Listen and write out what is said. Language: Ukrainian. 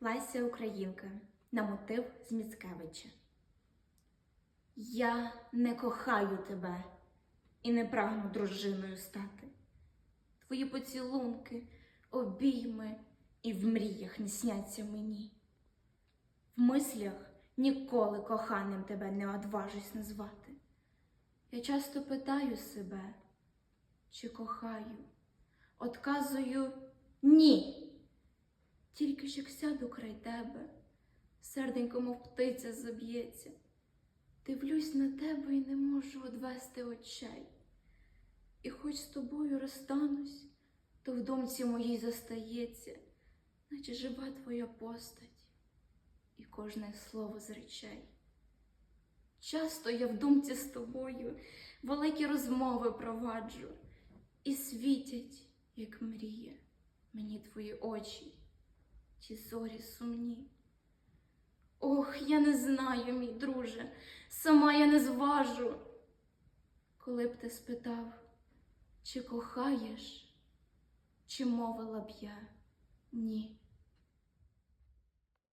Леся Українка на мотив з Міцкевича. Я не кохаю тебе і не прагну дружиною стати. Твої поцілунки, обійми і в мріях не сняться мені. В мислях ніколи коханим тебе не одважусь назвати. Я часто питаю себе, чи кохаю, отказую ні. Як сяду край тебе, серденько, мов птиця заб'ється. Дивлюсь на тебе і не можу одвести очей. І хоч з тобою розстанусь, то в думці моїй застається, наче жива твоя постать і кожне слово з. Часто я в думці з тобою великі розмови проваджу, і світять, як мрія, мені твої очі, ті зорі сумні. Ох, я не знаю, мій друже, сама я не зважу. Коли б ти спитав, чи кохаєш, чи мовила б я ні.